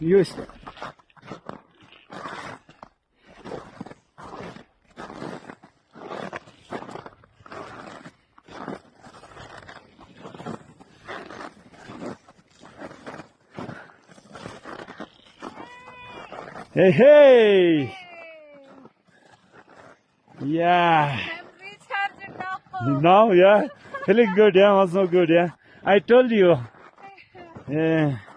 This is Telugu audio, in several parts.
Use Hey, hey! Yeah. Now, yeah, feeling good, yeah, also good, yeah. I told you. Yeah.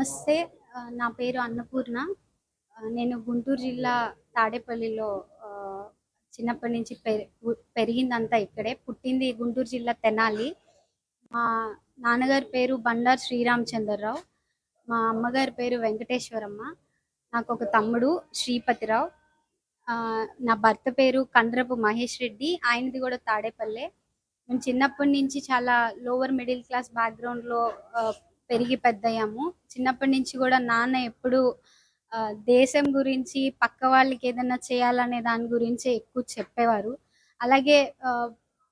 నమస్తే నా పేరు అన్నపూర్ణ. నేను గుంటూరు జిల్లా తాడేపల్లిలో చిన్నప్పటి నుంచి పె పెరిగిందంతా ఇక్కడే. పుట్టింది గుంటూరు జిల్లా తెనాలి. మా నాన్నగారి పేరు బండారు శ్రీరామచంద్రరావు. మా అమ్మగారి పేరు వెంకటేశ్వరమ్మ. నాకు ఒక తమ్ముడు శ్రీపతిరావు. ఆ, నా భర్త పేరు కండ్రపు మహేష్ రెడ్డి. ఆయనది కూడా తాడేపల్లె. మేము చిన్నప్పటి నుంచి చాలా లోవర్ మిడిల్ క్లాస్ బ్యాక్గ్రౌండ్లో పెరిగి పెద్దయ్యాము. చిన్నప్పటి నుంచి కూడా నాన్న ఎప్పుడు దేశం గురించి పక్క వాళ్ళకి ఏదైనా చేయాలనే దాని గురించి ఎక్కువ చెప్పేవారు. అలాగే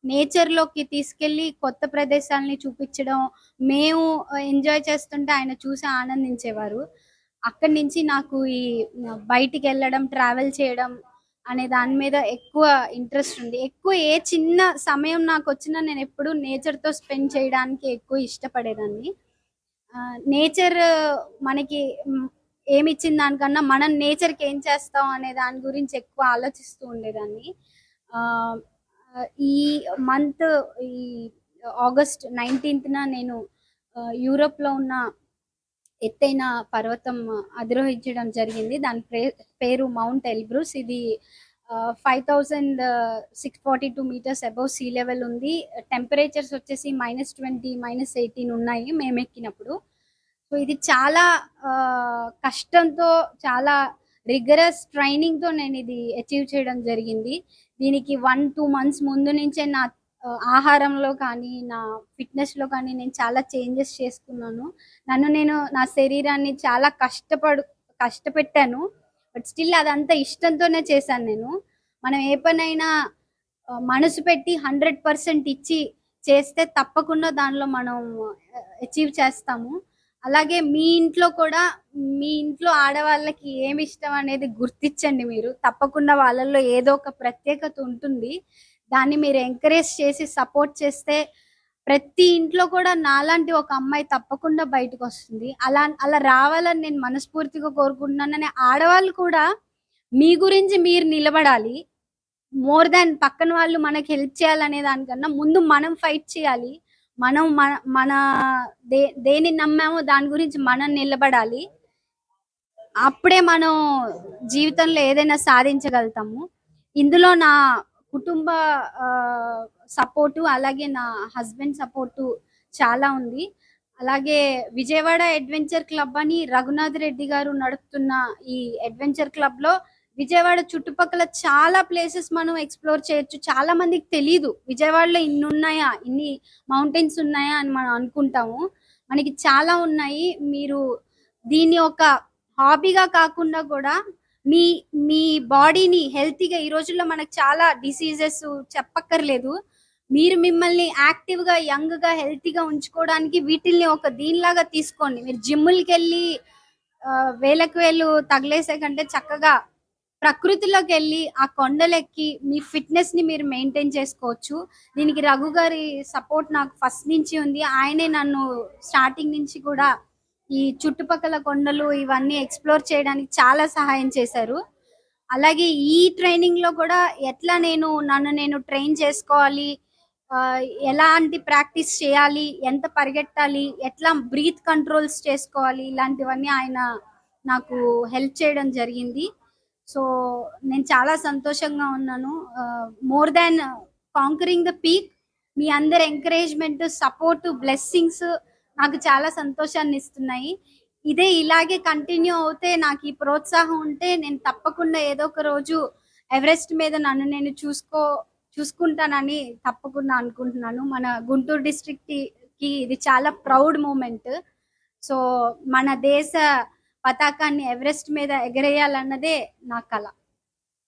నేచర్లోకి తీసుకెళ్ళి కొత్త ప్రదేశాలని చూపించడం మేము ఎంజాయ్ చేస్తుంటే ఆయన చూసి ఆనందించేవారు. అక్కడి నుంచి నాకు ఈ బయటికి వెళ్ళడం ట్రావెల్ చేయడం అనే దాని మీద ఎక్కువ ఇంట్రెస్ట్ ఉంది. ఎక్కువ ఏ చిన్న సమయం నాకు వచ్చినా నేను ఎప్పుడు నేచర్తో స్పెండ్ చేయడానికి ఎక్కువ ఇష్టపడేదాన్ని. నేచర్ మనకి మ్, ఏమి ఇచ్చిన దానికన్నా మనం నేచర్కి ఏం చేస్తాం అనే దాని గురించి ఎక్కువ ఆలోచిస్తూ ఉండేదాన్ని. ఆ, ఈ మంత్ ఈ ఆగస్ట్ నైన్టీన్త్న నేను యూరోప్లో ఉన్న ఎత్తైన పర్వతం అధిరోహించడం జరిగింది. దాని పేరు మౌంట్ ఎల్బ్రూస్. ఇది five thousand six forty two metres above sea level ఉంది. టెంపరేచర్స్ వచ్చేసి మైనస్ ట్వంటీ మైనస్ ఎయిటీన్ ఉన్నాయి మేము ఎక్కినప్పుడు. సో ఇది చాలా కష్టంతో చాలా రిగరస్ ట్రైనింగ్తో నేను ఇది అచీవ్ చేయడం జరిగింది. దీనికి వన్ టూ మంత్స్ ముందు నుంచే నా ఆహారంలో కానీ నా ఫిట్నెస్లో కానీ నేను చాలా చేంజెస్ చేసుకున్నాను. నన్ను నేను నా శరీరాన్ని చాలా కష్టపడు కష్టపెట్టాను. బట్ స్టిల్ అదంతా ఇష్టంతోనే చేశాను నేను. మనం ఏ పనైనా మనసు పెట్టి హండ్రెడ్ పర్సెంట్ ఇచ్చి చేస్తే తప్పకుండా దానిలో మనం అచీవ్ చేస్తాము. అలాగే మీ ఇంట్లో కూడా మీ ఇంట్లో ఆడవాళ్ళకి ఏమి ఇష్టం అనేది గుర్తించండి మీరు. తప్పకుండా వాళ్ళల్లో ఏదో ఒక ప్రత్యేకత ఉంటుంది. దాన్ని మీరు ఎంకరేజ్ చేసి సపోర్ట్ చేస్తే ప్రతి ఇంట్లో కూడా నాలాంటి ఒక అమ్మాయి తప్పకుండా బయటకు వస్తుంది అలా అలా రావాలని నేను మనస్ఫూర్తిగా కోరుకుంటున్నానని ఆడవాళ్ళు కూడా మీ గురించి మీరు నిలబడాలి. మోర్ దాన్ పక్కన వాళ్ళు మనకి హెల్ప్ చేయాలనే దానికన్నా ముందు మనం ఫైట్ చేయాలి. మనం మన మన దే దేని నమ్మామో దాని గురించి మనం నిలబడాలి. అప్పుడే మనం జీవితంలో ఏదైనా సాధించగలుగుతాము. ఇందులో నా కుటుంబ సపోర్టు అలాగే నా హస్బెండ్ సపోర్టు చాలా ఉంది. అలాగే విజయవాడ అడ్వెంచర్ క్లబ్ అని రఘునాథ్ రెడ్డి గారు నడుపుతున్న ఈ అడ్వెంచర్ క్లబ్లో విజయవాడ చుట్టుపక్కల చాలా ప్లేసెస్ మనం ఎక్స్ప్లోర్ చేయొచ్చు. చాలా మందికి తెలియదు విజయవాడలో ఇన్ని ఉన్నాయా ఇన్ని మౌంటైన్స్ ఉన్నాయా అని మనం అనుకుంటాము. మనకి చాలా ఉన్నాయి. మీరు దీన్ని ఒక హాబీగా కాకుండా కూడా మీ మీ బాడీని హెల్తీగా ఈ రోజుల్లో మనకు చాలా డిసీజెస్ చెప్పక్కర్లేదు. మీరు మిమ్మల్ని యాక్టివ్గా యంగ్గా హెల్తీగా ఉంచుకోవడానికి వీటిల్ని ఒక దీనిలాగా తీసుకోండి. మీరు జిమ్ములకి వెళ్ళి వేలకు వేలు తగిలేసే కంటే చక్కగా ప్రకృతిలోకి వెళ్ళి ఆ కొండలెక్కి మీ ఫిట్నెస్ని మీరు మెయింటైన్ చేసుకోవచ్చు. దీనికి రఘు గారి సపోర్ట్ నాకు ఫస్ట్ నుంచి ఉంది. ఆయనే నన్ను స్టార్టింగ్ నుంచి కూడా ఈ చుట్టుపక్కల కొండలు ఇవన్నీ ఎక్స్ప్లోర్ చేయడానికి చాలా సహాయం చేశారు. అలాగే ఈ ట్రైనింగ్లో కూడా ఎట్లా నేను నన్ను నేను ట్రైన్ చేసుకోవాలి ఎలాంటి ప్రాక్టీస్ చేయాలి? ఎంత పరిగెట్టాలి? ఎట్లా బ్రీత్ కంట్రోల్స్ చేసుకోవాలి? ఇలాంటివన్నీ ఆయన నాకు హెల్ప్ చేయడం జరిగింది. సో నేను చాలా సంతోషంగా ఉన్నాను. More than conquering the peak మీ అందరి ఎంకరేజ్మెంట్ సపోర్ట్ బ్లెస్సింగ్స్ నాకు చాలా సంతోషాన్ని ఇస్తున్నాయి. ఇదే ఇలాగే కంటిన్యూ అవుతే నాకు ఈ ప్రోత్సాహం ఉంటే నేను తప్పకుండా ఏదో ఒక రోజు ఎవరెస్ట్ మీద నన్ను నేను చూసుకో చూసుకుంటానని తప్పకుండా అనుకుంటున్నాను. మన గుంటూరు డిస్ట్రిక్ట్కి ఇది చాలా ప్రౌడ్ మూమెంట్. సో మన దేశ పతాకాన్ని ఎవరెస్ట్ మీద ఎగరేయాలన్నదే నా కళ